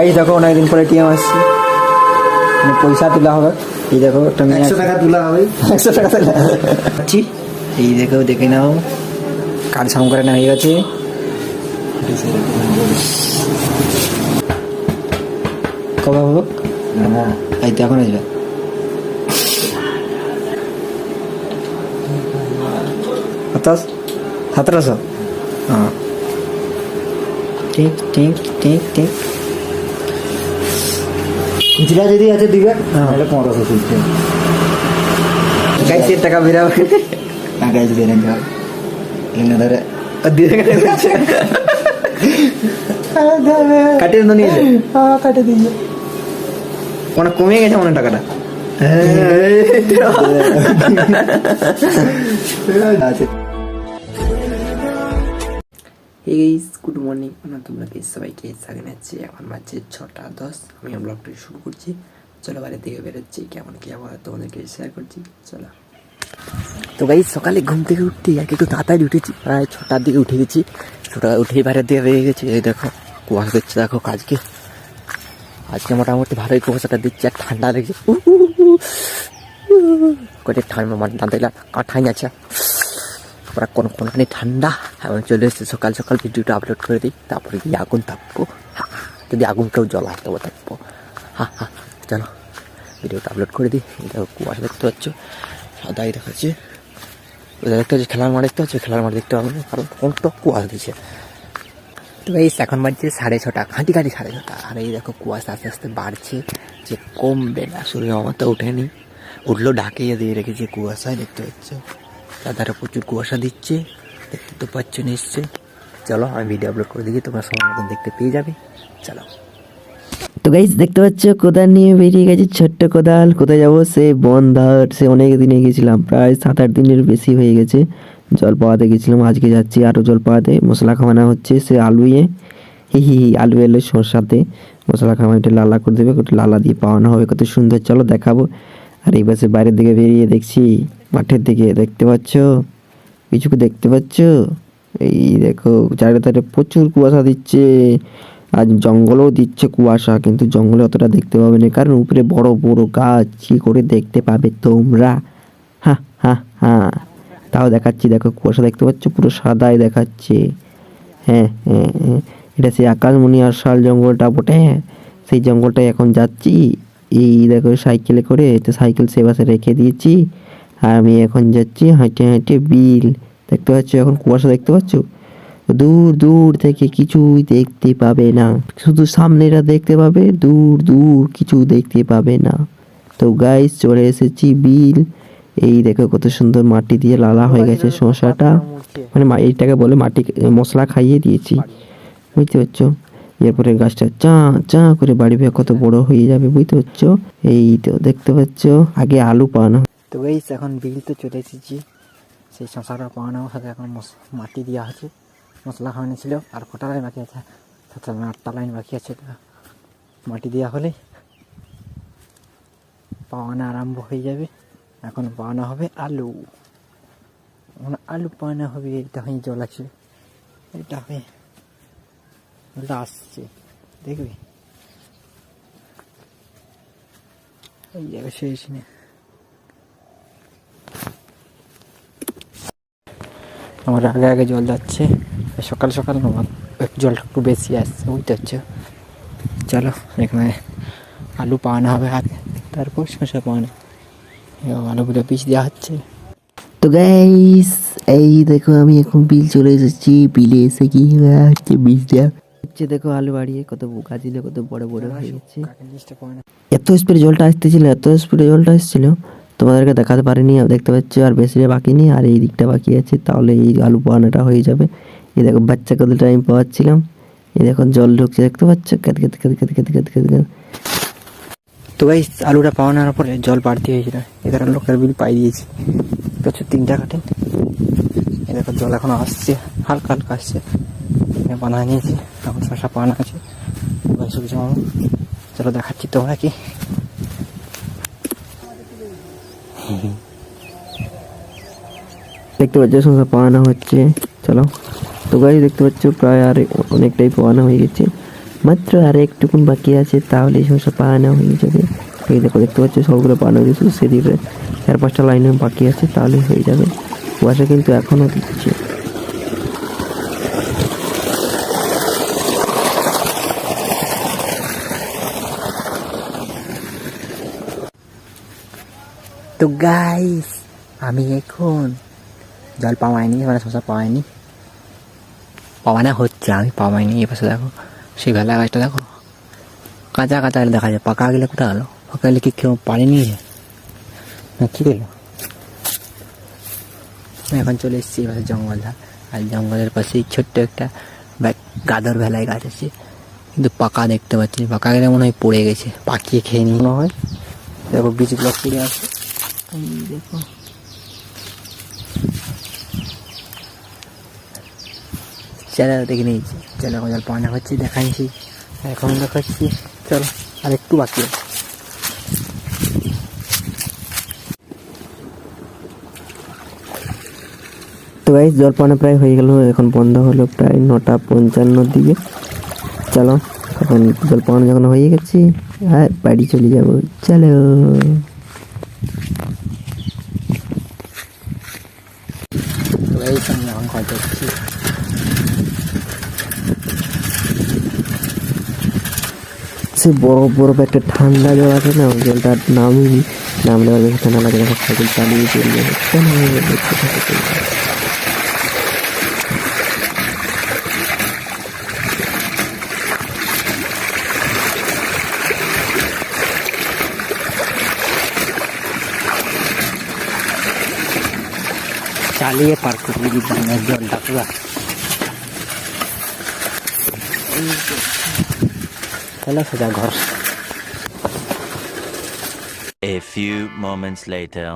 Guys দেখো অনেকদিন পরে টিএম আসছি। মানে পয়সা তোলা হবে। এই দেখো একটা মেয়ে একশো টাকা তোলা হবে। একশো টাকা তোলা আছি এই দেখো দেখে নাও। কাজ সাম করে না হয়ে গেছে। কবে হবে? এই তো এখন আসবে। সাতাশ সতেরোশো হ্যাঁ। ঠিক ঠিক ঠিক ঠিক খুচরা যদি আছে দিবে তাহলে পনেরোশো তুলছে গাইছে টাকা বেরাবে টাকা যদি এনে যাও এনে ধরে দিয়ে কাটিয়ে তো নিয়েছে কাটে দিয়ে অনেক কমে গেছে অনেক টাকাটা আছে এই গুড মর্নিং নতুন ব্লগে সবাইকে স্বাগত জানাচ্ছি। এখন বাজছে ছটা দশ। আমি ব্লগটি শুরু করছি। চলো বাড়ি থেকে বেরোচ্ছি। কেমন কি আবার তোমাদেরকে শেয়ার করছি। চলো। তো ভাই সকালে ঘুম থেকে উঠতে আর কি একটু তাড়াতাড়ি উঠেছি। প্রায় ছটার দিকে উঠে গেছি। ছটা উঠেই বাইরের দিকে বেরিয়ে গেছি। এই দেখো, কুয়াশা দিচ্ছে দেখো আজকে আজকে মোটামুটি ভালোই কুয়াশাটা দিচ্ছে। আর ঠান্ডা লেগেছে। কটে ঠান্ডা মানে দিলে কাঠাই আছে। পুরা কোন কোনখানে ঠান্ডা এবং চলে এসেছে, সকাল সকাল ভিডিওটা আপলোড করে দিই, তারপরে গিয়ে আগুন থাকব। যদি আগুন কেউ জ্বলায়, তবে থাকব। হা হা, চলো, ভিডিওটা আপলোড করে দিই। এটা কুয়াশা দেখতে পাচ্ছ সাদাই দেখাচ্ছে। দেখতে হচ্ছে খেলার মাঠ দেখতে হচ্ছে খেলার মাঠ দেখতে পাবো না, কারণ কোন তো কুয়াশা দিচ্ছে। তো এই এখন বাজছে সাড়ে ছটা, খাঁটি খাঁটি সাড়ে ছটা। আর এই দেখো, কুয়াশা আস্তে আস্তে বাড়ছে, যে কমবে না, সূর্য মামা তো ওঠেনি। উঠল ঢাকিয়ে দিয়ে রেখেছে কুয়াশায়, দেখতে পাচ্ছ। তার প্রচুর কুয়াশা দিচ্ছে দেখতে তো পাচ্ছ নিশ্চয় চলো আমি ভিডিও আপলোড করে দিই তোমরা সময় মতন দেখতে পেয়ে যাবে। চলো। তো গাইজ দেখতে পাচ্ছ কোদাল নিয়ে বেরিয়ে গেছি ছোট্ট কোদাল। কোথায় যাব? সে বন বন্ধার সে অনেক দিনে গেছিলাম প্রায় সাত আট দিনের বেশি হয়ে গেছে। জল পাওয়াতে গেছিলাম আজকে যাচ্ছি আরও জল পাওয়াতে মশলা খাওয়ানো হচ্ছে সে আলুয়ে হি হি হি, আলু এলো সরষাতে মশলা খাওয়াইটা লালা করে দেবে ওটা লালা দিয়ে পাওয়ানো হবে কত সুন্দর। চলো দেখাবো। আর এই পাশে বাইরের দিকে বেরিয়ে দেখছি মাঠের দিকে দেখতে পাচ্ছ? কিছুকে দেখতে পাচ্ছ? এই দেখো চারিধারে প্রচুর কুয়াশা দিচ্ছে। আজ জঙ্গলও দিচ্ছে কুয়াশা, কিন্তু জঙ্গলে অতটা দেখতে পাবে না। কারণ উপরে বড় বড় গাছ, কি করে দেখতে পাবে তোমরা? হা হা হা। তাও দেখাচ্ছি, দেখো কুয়াশা দেখতে পাচ্ছ? পুরো সাদাই দেখাচ্ছে। হ্যাঁ হ্যাঁ হ্যাঁ। এটা সেই আকাশমণি আর শাল জঙ্গলটা বটে। সেই জঙ্গলটায় এখন যাচ্ছি। এই দেখো সাইকেলে করে তো সাইকেল সে বাসে রেখে দিয়েছি। আর আমি এখন যাচ্ছি হাঁটে হাঁটে বিল। দেখতে পাচ্ছ এখন কুয়াশা দেখতে পাচ্ছ? দূর দূর থেকে কিছুই দেখতে পাবে না। শুধু সামনেটা দেখতে পাবে, দূর দূর কিছু দেখতে পাবে না। তো গাইস চলে এসেছি বিল। এই দেখো কত সুন্দর মাটি দিয়ে লালা হয়ে গেছে শশাটা মানে এইটাকে বলে মাটি মশলা খাইয়ে দিয়েছি। বুঝতে পারছ? এরপরে গাছটা চা চা করে বাড়বে কত বড় হয়ে যাবে বুঝতে পারছ? এই তো দেখতে পাচ্ছ, আগে আলু পাওয়ানো তো গাইস এখন বিল তো চলে এসেছি। সেই শশাটা পাওয়ানোর সাথে এখন মাটি দেওয়া আছে মশলা খাওয়ানো ছিল, আর কটা লাইন বাকি আছে। আটটা লাইন বাকি আছে। মাটি দেওয়া হলে পাওয়ানো আরম্ভ হয়ে যাবে। এখন পাওয়ানো হবে আলু। আলু পাওয়ানো হবে, এটা হয়ে জল আছে। এটা হয়ে জলটা আসছে। দেখবি? শেষ আমার আগে আগে জল যাচ্ছে। সকাল সকাল জলটা একটু বেশি আসছে, বুঝতে পারছ? চলো, এখানে আলু পাওয়ানো হবে আগে তারপর শসা পাওয়ানো। আলুগুলো পিস দেওয়া হচ্ছে। তো গাইস এই দেখো আমি এখন বিল চলে এসেছি। বিলে এসে কি হচ্ছে বিল দেওয়া হচ্ছে দেখো আলু বাড়িয়ে কত ছিল কত বড় বড় হয়ে গেছে। এত স্পিডে জলটা আসতেছিল এত স্পিডে জলটা আসছিল তোমাদেরকে দেখাতে পারিনি দেখতে পাচ্ছ আর বেশি বাকি নেই আর এই দিকটা বাকি আছে তাহলে এই আলু পাওয়ানোটা হয়ে যাবে। এই দেখো বাচ্চা কতটা আমি পাওয়াচ্ছিলাম এই দেখো জল ঢুকছে দেখতে পাচ্ছ? কেত কেত কেত কেত কেত কেত কেত কেত তো গাই আলুটা পাওয়ানোর পরে জল বাড়তি হয়েছিল এখানে লোকের বিল পাই দিয়েছি। প্রচুর তিনটা কাটেন এই দেখো জল এখন আসছে হালকা হালকা আসছে। এখানে বানা নিয়েছি, এখন শশা পাওয়ানো আছে। সবজি চলো দেখাচ্ছি তোমরা কি। দেখতে পাচ্ছ সংসার পাওয়ানো হচ্ছে। চলো। তো গাড়ি দেখতে পাচ্ছ, প্রায় আর অনেকটাই পাওয়ানো হয়ে গেছে। মাত্র আর একটুকুন বাকি আছে, তাহলে সমস্যা পাওয়ানো হয়ে যাবে। এই দেখো, দেখতে পাচ্ছ, সবগুলো পাওয়ানো হয়ে গেছে। সেদিকে চার পাঁচটা লাইনে বাকি আছে, তাহলে হয়ে যাবে। কুয়াশা কিন্তু এখনও দিচ্ছে। তো গাইস আমি এখন জল পাওয়াইনি মানে শশা পাওয়াইনি পাওয়ানো হচ্ছে, আমি পাওয়াইনি এই পাশে দেখো, সেই ভেলা গাছটা দেখো। কাঁচা কাঁচা গেলে দেখা যায়, পাকা গেলে কোথায় গেলো? পাকা গেলে কি কেউ পানি নিয়ে না, কী গেলো? এখন চলে এসেছি এবার পাশে জঙ্গল ধার আর জঙ্গলের পাশেই ছোট্ট একটা গাদর ভেলায় গাছ আছে। কিন্তু পাকা দেখতে পাচ্ছি। পাকা গেলে মনে হয় পড়ে গেছে, পাকিয়ে খেয়ে নিয়ে মনে হয়। দেখো, বীজগুলো পড়ে আছে। এই দেখো চলো দেখে নিয়েছি চলো এখন জল পাওয়া হচ্ছে দেখাচ্ছি এখন দেখাচ্ছি চলো আর একটু বাকি তো গাইজ জল পাওয়ানো প্রায় হয়ে গেল এখন বন্ধ হলো প্রায় নটা পঞ্চান্নর দিকে চলো এখন জল পাওয়ানো যখন হয়ে গেছে আর বাড়ি চলে যাব চলো তো এই এখন সে বরফ বরফ একটা ঠান্ডা জল আছে না, ওই জলটার নামই নামলে ঠান্ডা লাগে সাইকেল চালিয়ে চলে যাবে। চলো চালিয়ে পার করে দিতাম জলটা পুরো চলো সোজা ঘর। A few moments later.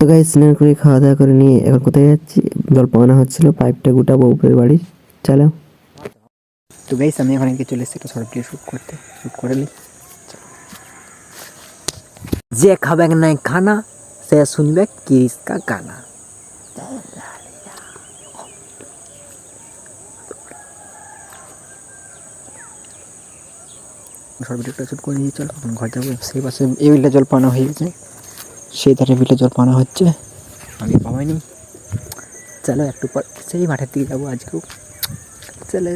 তো গাই স্নান করে খাওয়া দাওয়া করে নিয়ে এখন কোথায় যাচ্ছি? জল পাওয়ানো হচ্ছিল পাইপটা গোটাবো উপরের বাড়ির। চলো। তো গাইস আমি এখন চলে এসেছি একটা শর্ট ভিডিও শ্যুট করতে। শ্যুট করে নিই যে খাবে নাই খানা সে শুনবে কিরিস কা গানা। শর্ট ভিডিওটা শ্যুট করে নিয়ে চলো ঘর যাব। সেই পাশে এই বিলটা জল পানো হয়ে গেছে। সেই ধারে বিলটা জল পানো হচ্ছে। আমি পাওয়াইনি চলো একটু পর সেই মাঠের দিকে যাব আজকেও। চলো।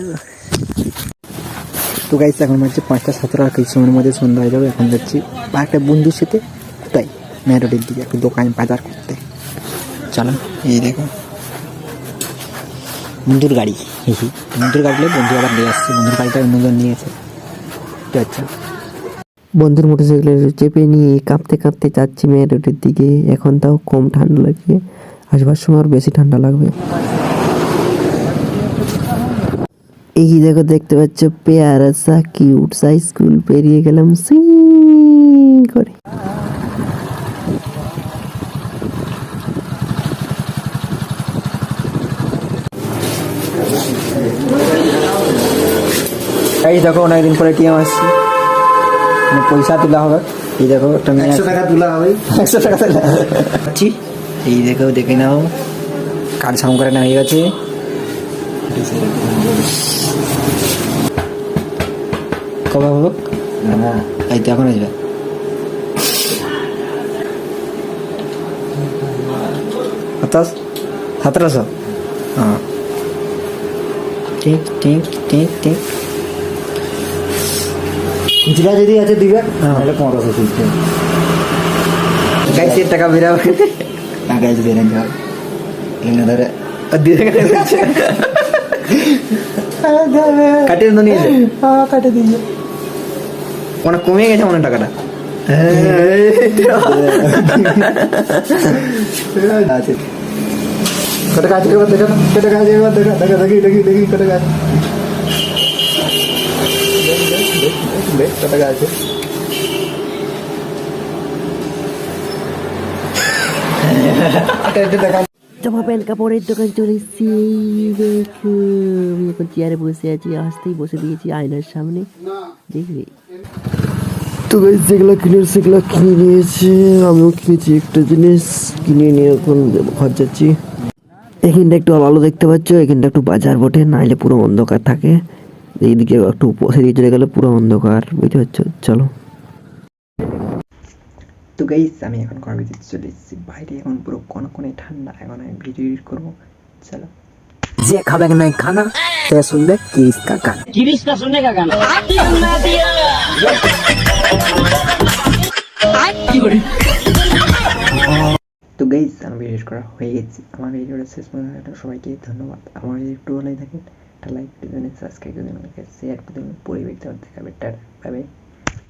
তো গাইস এখন হচ্ছে পাঁচটা সতেরো আর কিছু সময়ের মধ্যে সন্ধ্যা হয়ে যাবে, এখন যাচ্ছি একটা বন্ধুর সাথে। কোথায় মেরোডের দিকে, একটু দোকান বাজার করতে। চলো এই দেখো। বন্ধুর গাড়ি। বন্ধুর গাড়ি বন্ধু আবার নিয়ে আসছে। বন্ধুর গাড়িটা অন্যজন নিয়েছে। কি আচ্ছা। বন্ধুর মোটরসাইকেলে চেপে নিয়ে কাঁপতে কাঁপতে যাচ্ছি মেয়ের রোডের দিকে। এখন তাও কম ঠান্ডা লাগে আসবার সময় আর বেশি ঠান্ডা লাগবে। এই দেখো দেখতে পাচ্ছ পেয়ারা সা কিউট সা স্কুল পেরিয়ে গেলাম। সিং করে। এই দেখো অনেকদিন পরে টিএম আসছি মানে পয়সা তোলা হবে। এই দেখো একটা মেয়ে একশো টাকা তোলা হবে। একশো টাকা তোলা আছি এই দেখো দেখে নাও। কার্ড সাম করে নেওয়া হয়ে গেছে। কবে হবে? না। এই তো এখন আসবে। সাতাশ সতেরোশো হ্যাঁ। ঠিক ঠিক ঠিক ঠিক খুচরা যদি আছে দিবে তাহলে পনেরোশো সুইচে গাইছে টাকা বেরাবে না গাইজ বেরেন যাবে। এখানে ধরে। কাটিয়ে তো নিয়েছে। কাটে দিয়ে অনেক কমে গেছে মনে টাকাটা। আছে কত কাজ করব দেখো কাজ দেখো দেখো দেখি দেখি দেখি কত কাজ দেখ কত আছে। জামা প্যান্ট কাপড়ের দোকান চলে এসেছি আমি এখন চেয়ারে বসে আছি আসতেই বসে দিয়েছি আয়নার সামনে। দেখবে তো গাইস যেগুলো কিনে সেগুলো কিনে নিয়েছে। আমিও কিনেছি একটা জিনিস কিনে নিয়ে এখন ঘর যাচ্ছি। এখানটা একটু আলো দেখতে পাচ্ছ এখানটা একটু বাজার বটে নাইলে পুরো অন্ধকার থাকে। এইদিকে একটু সেদিকে চলে গেলে পুরো অন্ধকার বুঝতে পারছ? চলো। তো গাইস আমি এখন করার ভিতরে চলে এসেছি। বাইরে এখন পুরো কনকনে ঠান্ডা। এখন আমি ভিডিও এডিট করব। চলো। যে খাবে নাই খানা। সে শুনবে কিস কা গান? তো গাইস আমার ভিডিও করা হয়ে গেছি। আমার ভিডিওটা শেষ পর্যন্ত সবাইকে ধন্যবাদ। আমার একটু ভালো লাগে থাকেন একটা লাইক দিবেন সাবস্ক্রাইব করে দেবেন শেয়ার করে দেবেন পরিবেশ দেখাবে টাটা বাই